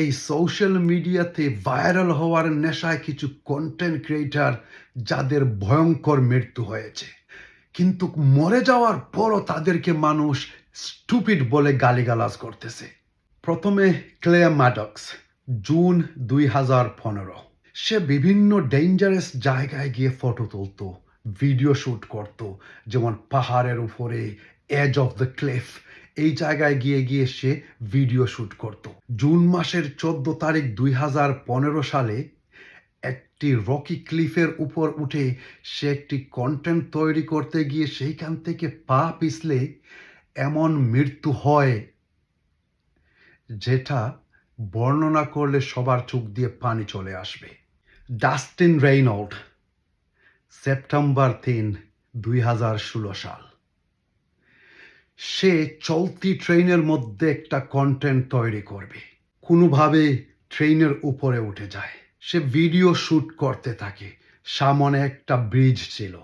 এই সোশ্যাল মিডিয়াতে ভাইরাল হওয়ার নেশায় কিছু কন্টেন্ট ক্রিয়েটার যাদের ভয়ঙ্কর মৃত্যু হয়েছে। কিন্তু মরে যাওয়ার পরও তাদেরকে মানুষ স্টুপিড বলে গালিগালাজ করতেছে। প্রথমে ক্লেয়া ম্যাডক্স জুন দুই হাজার পনেরো। সে বিভিন্ন ডেঞ্জারাস জায়গায় গিয়ে ফটো তুলতো ভিডিও শ্যুট করত, যেমন পাহাড়ের উপরে এজ অফ দ্য ক্লেফ এই জায়গায় গিয়ে গিয়ে সে ভিডিও শ্যুট করত। জুন মাসের চোদ্দ তারিখ দুই হাজার পনেরো সালে একটি রকি ক্লিফের উপর উঠে সে একটি কন্টেন্ট তৈরি করতে গিয়ে সেইখান থেকে পা পিছলে এমন মৃত্যু হয়, যেটা বর্ণনা করলে সবার চোখ দিয়ে পানি চলে আসবে। ডাস্টিন রেইনল্ড সেপ্টেম্বর তিন, দুই হাজার ষোলো সাল। সে চলতি ট্রেনের মধ্যে একটা কন্টেন্ট তৈরি করবে। কোনোভাবে ট্রেনের উপরে উঠে যায়। সে ভিডিও শুট করতে থাকে। সামনে একটা ব্রিজ ছিল।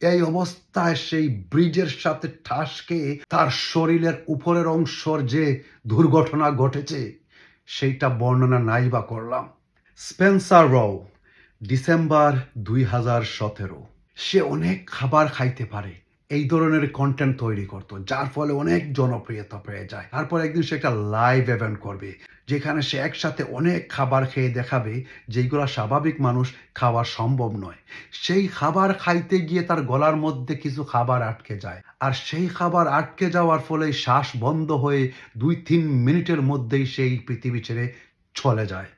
এই অবস্থায় সেই ব্রিজের সাথে ঠাস খেয়ে তার শরীরের উপরের অংশর যে দুর্ঘটনা ঘটেছে, সেইটা বর্ণনা নাই বা করলাম। স্পেন্সার রও ডিসেম্বর দুই হাজার সতেরো। সে অনেক খাবার খাইতে পারে। এই ধরনের কন্টেন্ট তৈরি করত, যার ফলে অনেক জনপ্রিয়তা পেয়ে যায়। তারপর একদিন সে একটা লাইভ ইভেন্ট করবে, যেখানে সে একসাথে অনেক খাবার খেয়ে দেখাবে যেগুলো স্বাভাবিক মানুষ খাওয়া সম্ভব নয়। সেই খাবার খাইতে গিয়ে তার গলার মধ্যে কিছু খাবার আটকে যায়, আর সেই খাবার আটকে যাওয়ার ফলে শ্বাস বন্ধ হয়ে দুই তিন মিনিটের মধ্যেই সেই পৃথিবী ছেড়ে চলে যায়।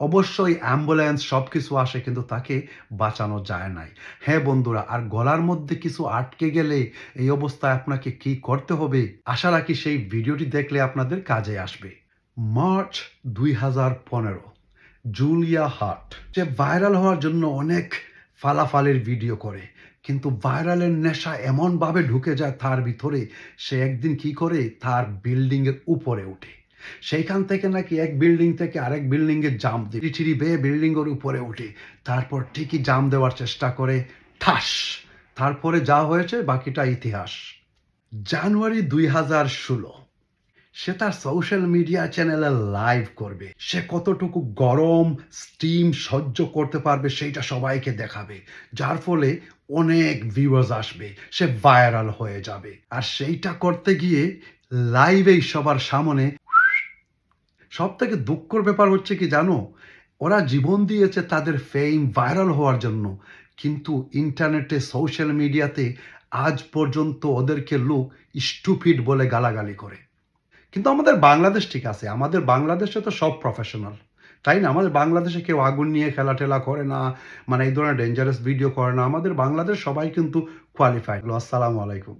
অবশ্যই অ্যাম্বুলেন্স সব কিছু আসে, কিন্তু তাকে বাঁচানো যায় নাই। হ্যাঁ বন্ধুরা, আর গলার মধ্যে কিছু আটকে গেলে এই অবস্থায় আপনাকে কি করতে হবে? আশা রাখি সেই ভিডিওটি দেখলে আপনাদের কাজে আসবে। মার্চ দুই হাজার পনেরো, জুলিয়া হার্ট যে ভাইরাল হওয়ার জন্য অনেক ফালাফালের ভিডিও করে, কিন্তু ভাইরালের নেশা এমনভাবে ঢুকে যায় তার ভিতরে, সে একদিন কি করে? তার বিল্ডিংয়ের উপরে ওঠে সেইখান থেকে নাকি এক বিল্ডিং থেকে আরেক বিল্ডিং এ জাম দিয়ে চিড়ি বেয়ে বিল্ডিং এর উপরে উঠে। তারপর ঠিকই জাম দেওয়ার চেষ্টা করে, ঠাস! তারপরে যা হয়েছে, বাকিটা ইতিহাস। জানুয়ারি দুই হাজার ষোলো। সে তার সোশ্যাল মিডিয়া চ্যানেলে লাইভ করবে। সে কতটুকু গরম স্টিম সহ্য করতে পারবে, সেইটা সবাইকে দেখাবে। যার ফলে অনেক ভিউয়ার্স আসবে, সে ভাইরাল হয়ে যাবে। আর সেইটা করতে গিয়ে লাইভেই সবার সামনে সব থেকে দুঃখর ব্যাপার হচ্ছে কি জানো? ওরা জীবন দিয়েছে তাদের ফেম ভাইরাল হওয়ার জন্য। কিন্তু ইন্টারনেটে সোশ্যাল মিডিয়াতে আজ পর্যন্ত ওদেরকে লোক স্টুপিড বলে গালাগালি করে। কিন্তু আমাদের বাংলাদেশ ঠিক আছে। আমাদের বাংলাদেশে তো সব প্রফেশনাল তাই না? আমাদের বাংলাদেশে কেউ আগুন নিয়ে খেলা টেলা করে না মানে এই ধরনের ডেঞ্জারাস ভিডিও করে না। আমাদের বাংলাদেশ সবাই কিন্তু কোয়ালিফাইড আসসালামু আলাইকুম।